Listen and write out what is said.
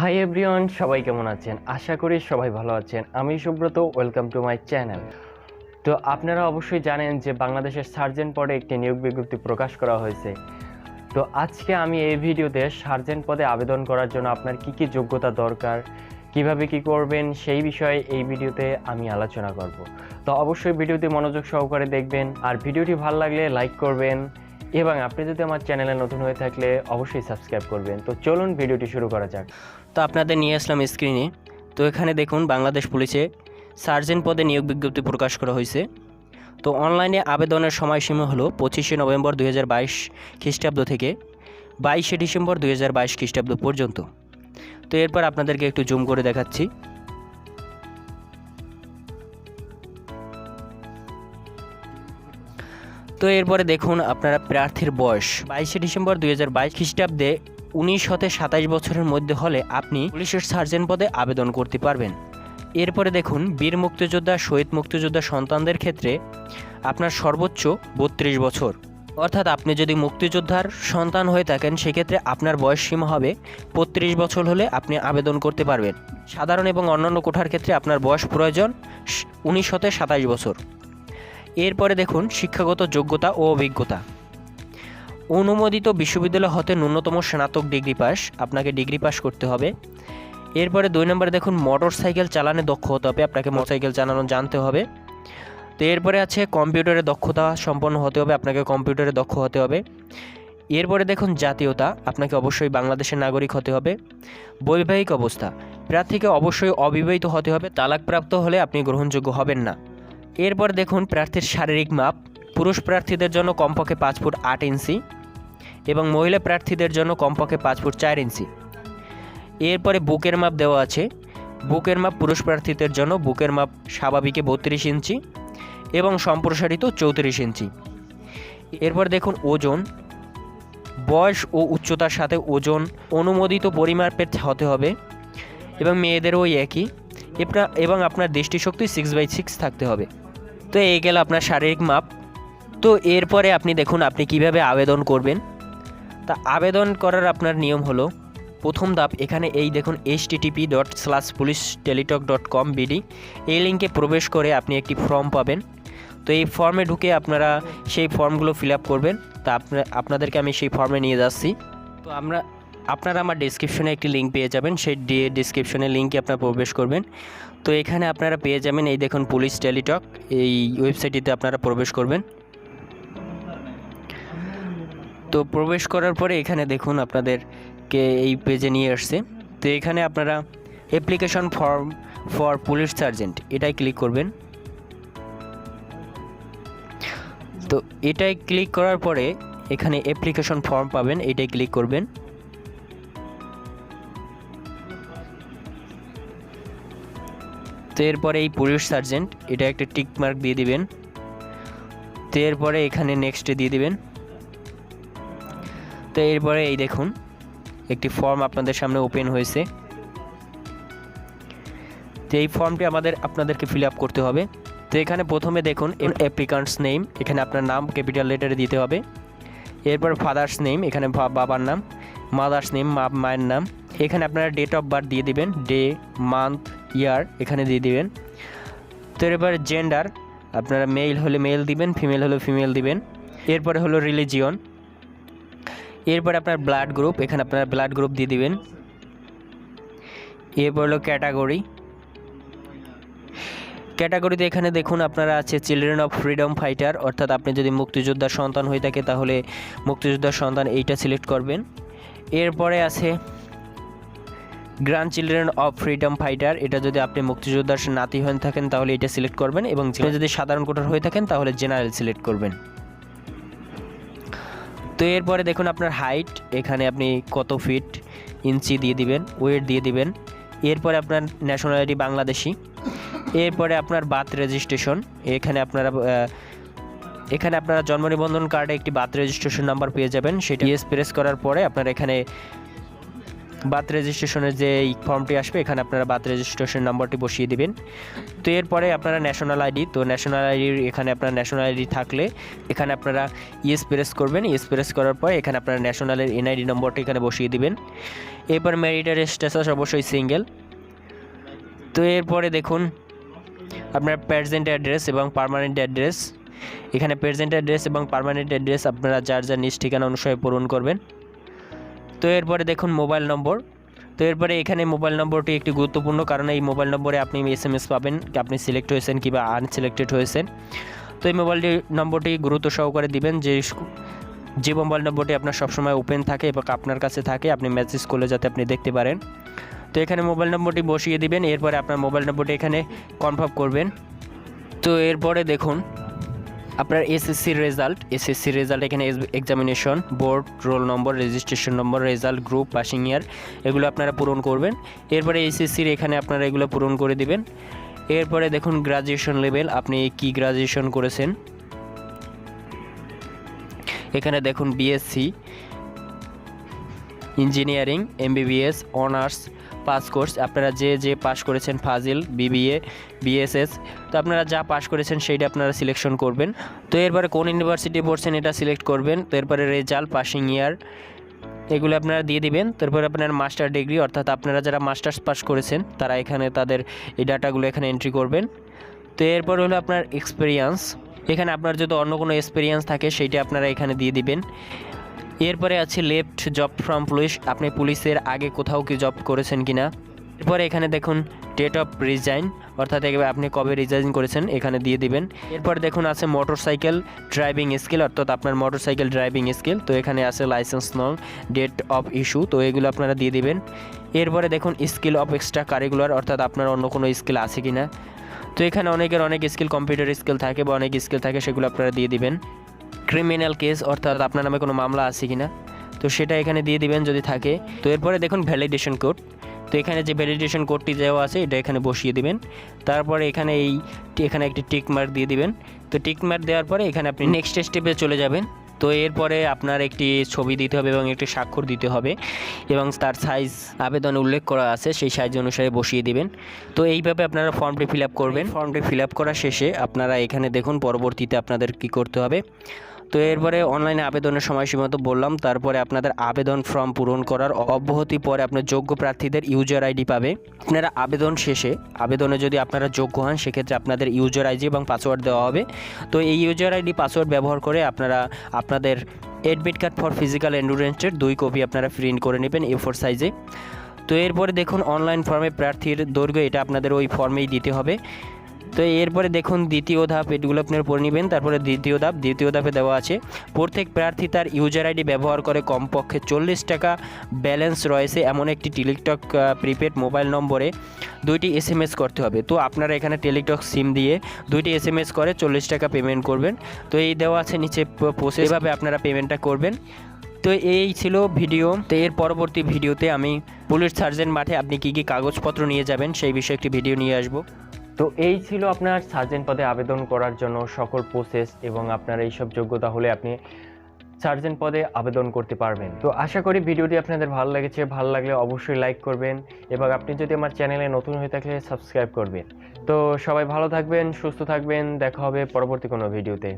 Hi everyone সবাই কেমন আছেন? আশা করি সবাই ভালো আছেন। আমি Subrata welcome to my channel তো আপনারা অবশ্যই জানেন যে বাংলাদেশের সার্জেন্ট পদে একটি নিয়োগ বিজ্ঞপ্তি প্রকাশ করা হয়েছে। তো আজকে আমি এই ভিডিওতে সার্জেন্ট পদে আবেদন করার জন্য আপনার কি কি যোগ্যতা দরকার, কীভাবে কি করবেন, সেই বিষয়ে এই ভিডিওতে আমি আলোচনা করব। তো অবশ্যই ভিডিওটি মনোযোগ সহকারে দেখবেন, আর ভিডিওটি ভালো লাগলে লাইক করবেন, এবং আপনি যদি আমার চ্যানেলে নতুন হয়ে থাকলে অবশ্যই সাবস্ক্রাইব করবেন। তো চলুন ভিডিওটি শুরু করা যাক। তো আপনাদের নিয়ে আসলাম স্ক্রিনে তো এখানে দেখুন বাংলাদেশ পুলিশে সার্জেন্ট পদে নিয়োগ বিজ্ঞপ্তি প্রকাশ করা হয়েছে। তো অনলাইনে আবেদনের সময়সীমা হলো পঁচিশে নভেম্বর দুই হাজার বাইশ খ্রিস্টাব্দ থেকে বাইশে ডিসেম্বর দুই হাজার বাইশ খ্রিস্টাব্দ পর্যন্ত। তো এরপর আপনাদেরকে একটু জুম করে দেখাচ্ছি। তো এরপরে দেখুন আপনারা প্রার্থীর বয়স। বাইশে ডিসেম্বর দুই হাজার বাইশ খ্রিস্টাব্দে উনিশ হতে সাতাইশ বছরের মধ্যে হলে আপনি পুলিশের সার্জেন্ট পদে আবেদন করতে পারবেন। এরপরে দেখুন, বীর মুক্তিযোদ্ধা, শহীদ মুক্তিযোদ্ধা সন্তানদের ক্ষেত্রে আপনার সর্বোচ্চ বত্রিশ বছর। অর্থাৎ আপনি যদি মুক্তিযোদ্ধার সন্তান হয়ে থাকেন, সেক্ষেত্রে আপনার বয়স সীমা হবে বত্রিশ বছর হলে আপনি আবেদন করতে পারবেন। সাধারণ এবং অন্যান্য কোঠার ক্ষেত্রে আপনার বয়স প্রয়োজন উনিশ হতে সাতাইশ বছর। এরপরে দেখুন, শিক্ষাগত যোগ্যতা ও অভিজ্ঞতা। অনুমোদিত বিশ্ববিদ্যালয় হতে ন্যূনতম স্নাতক ডিগ্রি পাস, আপনাকে ডিগ্রি পাস করতে হবে। এরপরে দুই নম্বরে দেখুন মোটর সাইকেল চালানে দক্ষ হতে হবে, আপনাকে মোটর সাইকেল চালানো জানতে হবে। তো এরপরে আছে, কম্পিউটারে দক্ষতা সম্পন্ন হতে হবে, আপনাকে কম্পিউটারে দক্ষ হতে হবে। এরপরে দেখুন, জাতীয়তা, আপনাকে অবশ্যই বাংলাদেশের নাগরিক হতে হবে। বৈবাহিক অবস্থা, প্রার্থীকে অবশ্যই অবিবাহিত হতে হবে, তালাকপ্রাপ্ত হলে আপনি গ্রহণযোগ্য হবেন না। এরপর দেখুন, প্রার্থীর শারীরিক মাপ, পুরুষ প্রার্থীদের জন্য কমপক্ষে পাঁচ ফুট আট ইঞ্চি এবং মহিলা প্রার্থীদের জন্য কমপক্ষে পাঁচ ফুট চার ইঞ্চি। এরপরে বুকের মাপ দেওয়া আছে। বুকের মাপ পুরুষ প্রার্থীদের জন্য বুকের মাপ স্বাভাবিকে বত্রিশ ইঞ্চি এবং সম্প্রসারিত চৌত্রিশ ইঞ্চি। এরপর দেখুন ওজন। বয়স ও উচ্চতার সাথে ওজন অনুমোদিত পরিমাপের হতে হবে এবং মেয়েদেরও ওই একই। এবং আপনার দৃষ্টিশক্তি সিক্স বাই সিক্স থাকতে হবে। তো এই গেল আপনার শারীরিক মাপ। তো এরপরে আপনি দেখুন আপনি কীভাবে আবেদন করবেন। তা আবেদন করার আপনার নিয়ম হলো, প্রথম ধাপ এখানে এই দেখুন H TTP dot slash police Teletalk dot com BD এই লিঙ্কে প্রবেশ করে আপনি একটি ফর্ম পাবেন। তো এই ফর্মে ঢুকে আপনারা সেই ফর্মগুলো ফিল আপ করবেন। তা আপনাদেরকে আমি সেই ফর্মে নিয়ে যাচ্ছি। তো আমরা, আপনারা আমার ডিসক্রিপশনে একটি লিঙ্ক পেয়ে যাবেন, সেই ডিসক্রিপশনে লিঙ্কে আপনারা প্রবেশ করবেন। তো এখানে আপনারা পেয়ে যাবেন এই দেখুন পুলিশ টেলিটক এই ওয়েবসাইটটিতে আপনারা প্রবেশ করবেন। তো প্রবেশ করার পরে এখানে দেখুন আপনাদেরকে এই পেজে নিয়ে আসছে। তো এখানে আপনারা application form for police sergeant এটাই ক্লিক করবেন। তো এটাই ক্লিক করার পরে এখানে অ্যাপ্লিকেশন ফর্ম পাবেন এটাই ক্লিক করবেন। তো এরপরে এই পুলিশ সার্জেন্ট এটা একটা টিক মার্ক দিয়ে দিবেন। তো এরপরে এখানে নেক্সটে দিয়ে দিবেন। তো এরপরে এই দেখুন, একটি ফর্ম আপনাদের সামনে ওপেন হয়েছে। তো এই ফর্মটি আমাদের, আপনাদেরকে ফিল আপ করতে হবে। তো এখানে প্রথমে দেখুন অ্যাপ্লিকান্টস নেম এখানে আপনার নাম ক্যাপিটাল লেটারে দিতে হবে। এরপর ফাদার্স নেম এখানে বাবার নাম মাদার্স নেম মা মায়ের নাম। এখানে আপনারা ডেট অফ বার্থ দিয়ে দিবেন ডে মান্থ ইয়ার এখানে দিয়ে দিবেন। তো এরপর জেন্ডার আপনারা মেল হলে মেল দিবেন ফিমেল হলে ফিমেল দিবেন। এরপরে হলো রিলিজিয়ন এরপরে আপনার ব্লাড গ্রুপ এখানে আপনার ব্লাড গ্রুপ দিয়ে দিবেন। এরপর হলো ক্যাটাগরি ক্যাটাগরিতে এখানে দেখুন, আপনারা আছে চিলড্রেন অফ ফ্রিডম ফাইটার অর্থাৎ আপনি যদি মুক্তিযোদ্ধার সন্তান হয়ে থাকে, তাহলে মুক্তিযোদ্ধার সন্তান এইটা সিলেক্ট করবেন। এরপরে আছে grand children of freedom fighter এটা যদি আপনি মুক্তিযোদ্ধার নাতি হয়ে থাকেন, তাহলে এটা সিলেক্ট করবেন এবং যদি সাধারণ কোটার হয়ে থাকেন, তাহলে জেনারেল সিলেক্ট করবেন। তো এরপরে দেখুন আপনার হাইট এখানে আপনি কত ফিট ইঞ্চি দিয়ে দিবেন ওয়েট দিয়ে দিবেন। এরপরে আপনার ন্যাশনালিটি বাংলাদেশি। এরপরে আপনার বাথ রেজিস্ট্রেশন এখানে আপনারা এখানে আপনারা জন্ম নিবন্ধন কার্ডে একটি বাথ রেজিস্ট্রেশন নাম্বার পেয়ে যাবেন। সেটি ইয়েস প্রেস করার পরে আপনার এখানে বার্থ রেজিস্ট্রেশনের যে ফর্মটি আসবে, এখানে আপনারা বার্থ রেজিস্ট্রেশন নম্বরটি বসিয়ে দিবেন। তো এরপরে আপনারা ন্যাশনাল আইডি তো ন্যাশনাল আইডির এখানে আপনার ন্যাশনাল আইডি থাকলে এখানে আপনারা ইয়েস প্রেস করবেন। ইয়েস প্রেস করার পর এখানে আপনারা ন্যাশনালের এনআইডি নম্বরটা এখানে বসিয়ে দিবেন। এরপর ম্যারিটার স্ট্যাটাস অবশ্যই সিঙ্গেল তো এরপরে দেখুন, আপনার প্রেজেন্ট অ্যাড্রেস এবং পার্মানেন্ট অ্যাড্রেস এখানে প্রেজেন্ট অ্যাড্রেস এবং পার্মানেন্ট অ্যাড্রেস আপনারা যার যার নিজ ঠিকানা অনুসারে পূরণ করবেন। তো এরপরে দেখুন মোবাইল নম্বর। তো এরপরে এখানে মোবাইল নম্বরটি একটি গুরুত্বপূর্ণ কারণ এই মোবাইল নম্বরে আপনি এস এম এস পাবেন আপনি সিলেক্ট হয়েছেন কিংবা আনসিলেক্টেড হয়েছেন। তো এই মোবাইলটি নম্বরটি গুরুত্ব সহকারে দিবেন যে যে মোবাইল নম্বরটি আপনার সবসময় ওপেন থাকে এবং আপনার কাছে থাকে, আপনি মেসেজ করলে যাতে আপনি দেখতে পারেন। তো এখানে মোবাইল নম্বরটি বসিয়ে দিবেন, এরপরে আপনার মোবাইল নম্বরটি এখানে কনফার্ম করবেন। তো এরপরে দেখুন আপনার এসএসসির রেজাল্ট এসএসসি রেজাল্ট এখানে examination board roll number registration number result group passing year এগুলো আপনারা পূরণ করবেন। এরপরে এসএসসির এখানে আপনারা এগুলো পূরণ করে দিবেন। এরপরে দেখুন গ্রাজুয়েশন লেভেল আপনি কি গ্রাজুয়েশন করেছেন? এখানে দেখুন BSc engineering MBBS honours pass course আপনারা যে যে পাস করেছেন ফাজিল বিবিএ বিএসএস তো আপনারা যা পাস করেছেন সেইটা আপনারা সিলেকশন করবেন। তো এরপরে কোন ইউনিভার্সিটি পড়ছেন এটা সিলেক্ট করবেন, তো এরপরে রেজাল্ট পাসিং ইয়ার এগুলো আপনারা দিয়ে দিবেন। তারপরে আপনার মাস্টার ডিগ্রি অর্থাৎ আপনারা যারা মাস্টার্স পাস করেছেন, তারা এখানে তাদের এই ডাটাগুলো এখানে এন্ট্রি করবেন। তো এরপর হলো আপনার এক্সপিরিয়েন্স এখানে আপনার যদি অন্য কোনো এক্সপিরিয়েন্স থাকে, সেইটা আপনারা এখানে দিয়ে দিবেন। এরপরে আছে লেফট জব ফ্রম পুলিশ আপনি পুলিশের আগে কোথাও কি জব করেছেন কিনা? এরপরে এখানে দেখুন ডেট অফ রিজাইন অর্থাৎ আপনি কবে রিজাইন করেছেন, এখানে দিয়ে দিবেন। এরপর দেখুন, আছে মোটর সাইকেল ড্রাইভিং স্কিল অর্থাৎ আপনার মোটর সাইকেল ড্রাইভিং স্কিল তো এখানে আছে লাইসেন্স নং ডেট অফ ইস্যু তো এগুলো আপনারা দিয়ে দিবেন। এরপরে দেখুন স্কিল অফ এক্সট্রা কারিকুলার অর্থাৎ আপনার অন্য কোনো স্কিল আছে কিনা। তো এখানে অনেকের অনেক স্কিল কম্পিউটার স্কিল থাকে বা অনেক স্কিল থাকে, সেগুলো আপনারা দিয়ে দিবেন। ক্রিমিনাল কেস অর্থাৎ আপনার নামে কোনো মামলা আছে কিনা, তো সেটা এখানে দিয়ে দিবেন যদি থাকে। তো এরপরে দেখুন ভ্যালিডেশন কোড তো এখানে যে ভ্যালিডেশন কোডটি দেওয়া আছে, এটা এখানে বসিয়ে দিবেন। তারপরে এখানে এই এখানে একটি টিক মার্ক দিয়ে দিবেন। তো টিক মার্ক দেওয়ার পরে এখানে আপনি নেক্সট স্টেপে চলে যাবেন। তো এরপরে আপনার একটি ছবি দিতে হবে এবং একটি স্বাক্ষর দিতে হবে এবং তার সাইজ আবেদনে উল্লেখ করা আছে, সেই সাইজ অনুসারে বসিয়ে দিবেন। তো এইভাবে আপনারা ফর্মটি ফিল করবেন। ফর্মটি ফিল করা শেষে আপনারা এখানে দেখুন পরবর্তীতে আপনাদের কি করতে হবে। তো এরপরে অনলাইনে আবেদনের সময়সীমা তো বললাম, তারপরে আপনাদের আবেদন ফর্ম পূরণ করার অব্যাহতি পরে আপনার যোগ্য প্রার্থীদের ইউজার আইডি পাবে। আপনারা আবেদন শেষে, আবেদনে যদি আপনারা যোগ্য হন, সেক্ষেত্রে আপনাদের ইউজার আইডি এবং পাসওয়ার্ড দেওয়া হবে। তো এই ইউজার আইডি পাসওয়ার্ড ব্যবহার করে আপনারা, আপনাদের অ্যাডমিট কার্ড ফর ফিজিক্যাল এন্ডুরেন্সের দুই কপি আপনারা প্রিন্ট করে নেবেন এ ফোর সাইজে তো এরপরে দেখুন অনলাইন ফর্মে প্রার্থীর দৈর্ঘ্য, এটা আপনাদের ওই ফর্মেই দিতে হবে। তো এরপরে দেখুন দ্বিতীয় ধাপ, এগুলো আপনার পড়ে নেবেন। তারপরে দ্বিতীয় ধাপ, দ্বিতীয় ধাপে দেওয়া আছে, প্রত্যেক প্রার্থী তার ইউজার আইডি ব্যবহার করে কমপক্ষে চল্লিশ টাকা ব্যালেন্স রয়েছে এমন একটি টেলিটক প্রিপেড মোবাইল নম্বরে। দুইটি এস এম এস করতে হবে। তো আপনারা এখানে টেলিটক সিম দিয়ে দুইটি এস এম এস করে চল্লিশ টাকা পেমেন্ট করবেন। তো এই দেওয়া আছে নিচে প্রসেস এভাবে আপনারা পেমেন্টটা করবেন। তো এই ছিল ভিডিও তো এর পরবর্তী ভিডিওতে আমি পুলিশ সার্জেন্ট মাঠে আপনি কী কী কাগজপত্র নিয়ে যাবেন সেই বিষয়ে একটি ভিডিও নিয়ে আসব। তো এই ছিল আপনার সার্জেন্ট পদে আবেদন করার জন্য সকল প্রসেস এবং আপনার এইসব যোগ্যতা হলে আপনি সার্জেন্ট পদে আবেদন করতে পারবেন। তো আশা করি ভিডিওটি আপনাদের ভালো লেগেছে। ভালো লাগলে অবশ্যই লাইক করবেন এবং আপনি যদি আমার চ্যানেলে নতুন হয়ে থাকলে সাবস্ক্রাইব করবেন। তো সবাই ভালো থাকবেন, সুস্থ থাকবেন। দেখা হবে পরবর্তী কোনো ভিডিওতে।